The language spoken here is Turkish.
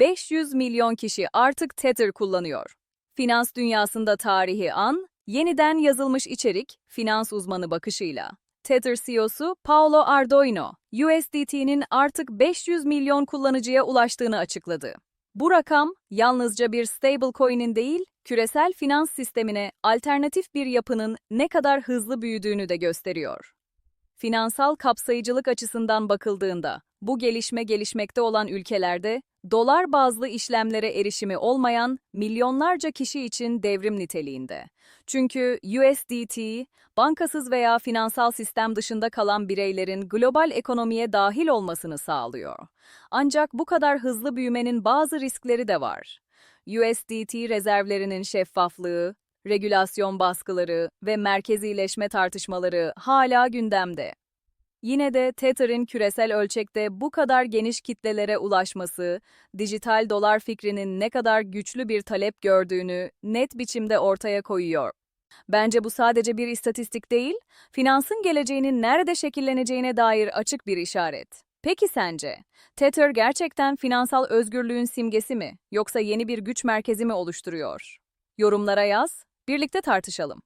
500 milyon kişi artık Tether kullanıyor. Finans dünyasında tarihi an, yeniden yazılmış içerik, finans uzmanı bakışıyla. Tether CEO'su Paolo Ardoino, USDT'nin artık 500 milyon kullanıcıya ulaştığını açıkladı. Bu rakam, yalnızca bir stablecoin'in değil, küresel finans sistemine alternatif bir yapının ne kadar hızlı büyüdüğünü de gösteriyor. Finansal kapsayıcılık açısından bakıldığında, bu gelişme gelişmekte olan ülkelerde, dolar bazlı işlemlere erişimi olmayan milyonlarca kişi için devrim niteliğinde. Çünkü USDT, bankasız veya finansal sistem dışında kalan bireylerin global ekonomiye dahil olmasını sağlıyor. Ancak bu kadar hızlı büyümenin bazı riskleri de var. USDT rezervlerinin şeffaflığı, regülasyon baskıları ve merkezileşme tartışmaları hala gündemde. Yine de Tether'in küresel ölçekte bu kadar geniş kitlelere ulaşması, dijital dolar fikrinin ne kadar güçlü bir talep gördüğünü net biçimde ortaya koyuyor. Bence bu sadece bir istatistik değil, finansın geleceğinin nerede şekilleneceğine dair açık bir işaret. Peki sence, Tether gerçekten finansal özgürlüğün simgesi mi, yoksa yeni bir güç merkezi mi oluşturuyor? Yorumlara yaz, birlikte tartışalım.